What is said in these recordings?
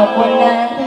好困难。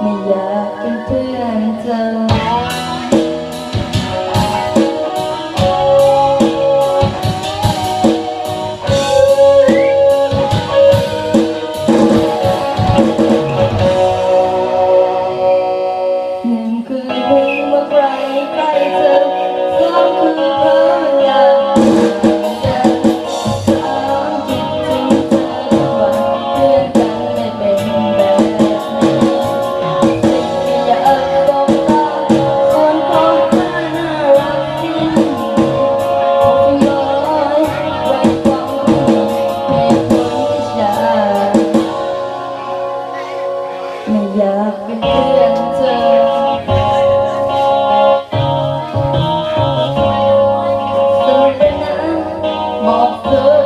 ไม่อยากเป็นเพื่อนเธอนึ่งคือเพลงว่าใกล้เธอสองคือเธอ một